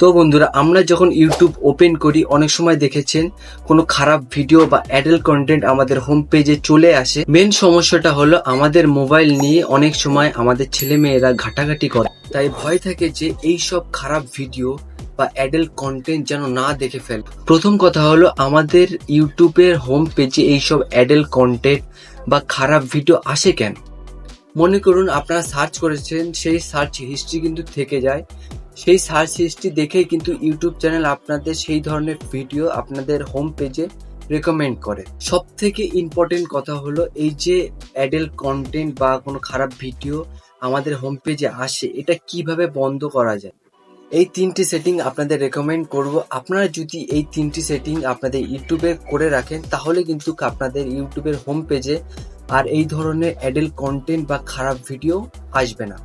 তো বন্ধুরা, আমরা যখন ইউটিউব ওপেন করি, অনেক সময় দেখেছেন কোনো খারাপ ভিডিও বা অ্যাডাল্ট কন্টেন্ট আমাদের হোম পেজে চলে আসে। মেন সমস্যাটা হলো আমাদের মোবাইল নিয়ে অনেক সময় আমাদের ছেলে মেয়েরা ঘাটাঘাটি করে। তাই ভয় থাকে যে এই সব খারাপ ভিডিও বা অ্যাডাল্ট কন্টেন্ট যেন না দেখে ফেল। প্রথম কথা হলো আমাদের ইউটিউবের হোম পেজে এইসব অ্যাডাল্ট কন্টেন্ট বা খারাপ ভিডিও আসে কেন? মনে করুন, আপনারা সার্চ করেছেন, সেই সার্চ হিস্ট্রি কিন্তু থেকে যায়। সেই সার্চ হিস্ট্রি দেখেই কিন্তু ইউটিউব চ্যানেল আপনাদের সেই ধরনের ভিডিও আপনাদের হোম পেজে রেকমেন্ড করে। সব থেকে ইম্পর্টেন্ট কথা হলো এই যে অ্যাডাল্ট কন্টেন্ট বা কোনো খারাপ ভিডিও আমাদের হোম পেজে আসে, এটা কীভাবে বন্ধ করা যায়? এই তিনটি সেটিং আপনাদের রেকমেন্ড করব। আপনারা যদি এই তিনটি সেটিং আপনাদের ইউটিউবে করে রাখেন, তাহলে কিন্তু আপনাদের ইউটিউবের হোম পেজে আর এই ধরনের অ্যাডেল কন্টেন্ট বা খারাপ ভিডিও আসবে না।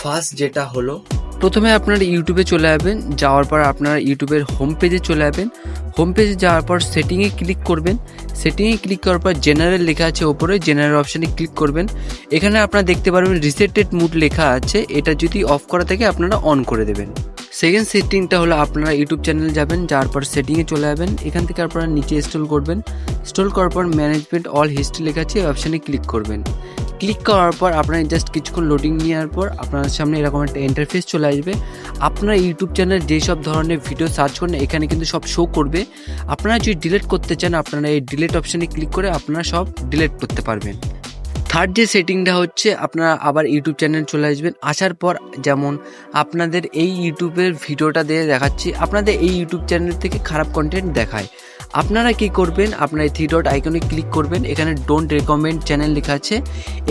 ফার্স্ট যেটা হলো প্রথমে আপনারা ইউটিউবে চলে যাবেন যাওয়ার পর আপনারা ইউটিউবের হোম পেজে চলে যাবেন হোম পেজে যাওয়ার পর সেটিংয়ে ক্লিক করবেন। সেটিংয়ে ক্লিক করার পর জেনারেল লেখা আছে ওপরে জেনারেল অপশানে ক্লিক করবেন। এখানে আপনারা দেখতে পারবেন রিসেটেড মুড লেখা আছে, এটা যদি অফ করা থাকে আপনারা অন করে দেবেন। সেকেন্ড সেটিংটা হলো আপনারা ইউটিউব চ্যানেল যাবেন, যাওয়ার পর সেটিংয়ে চলে যাবেন এখান থেকে আপনারা নিচে স্টল করবেন। স্টল করার পর ম্যানেজমেন্ট অল হিস্ট্রি লেখা আছে অপশানে ক্লিক করবেন। ক্লিক করার পর আপনার জাস্ট কিছুক্ষণ লোডিং নেওয়ার পর আপনার সামনে এরকম একটা ইন্টারফেস চলে আসবে। আপনার ইউটিউব চ্যানেল যেসব ধরনের ভিডিও সার্চ করেন এখানে কিন্তু সব শো করবে। আপনারা যদি ডিলিট করতে চান, আপনারা এই ডিলিট অপশানে ক্লিক করে আপনারা সব ডিলিট করতে পারবেন। থার্ড যে সেটিংটা হচ্ছে, আপনারা আবার ইউটিউব চ্যানেল চলে আসবেন। আসার পর যেমন আপনাদের এই ইউটিউবের ভিডিওটা দিয়ে দেখাচ্ছি, আপনাদের এই ইউটিউব চ্যানেল থেকে খারাপ কন্টেন্ট দেখায়। আপনারা কি করবেন, আপনারা থ্রি ডট আইকনে ক্লিক করবেন, এখানে ডোন্ট রেকমেন্ড চ্যানেল লেখা আছে।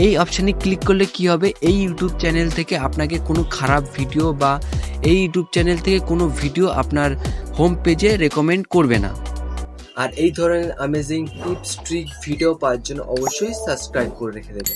এই অপশানে ক্লিক করলে কি হবে, এই ইউটিউব চ্যানেল থেকে আপনাকে কোনো খারাপ ভিডিও বা এই ইউটিউব চ্যানেল থেকে কোনো ভিডিও আপনার হোম পেজে রেকমেন্ড করবে না। আর এই ধরনের অ্যামেজিং টিপস ট্রিক ভিডিও পাওয়ার জন্য অবশ্যই সাবস্ক্রাইব করে রেখে দেবেন।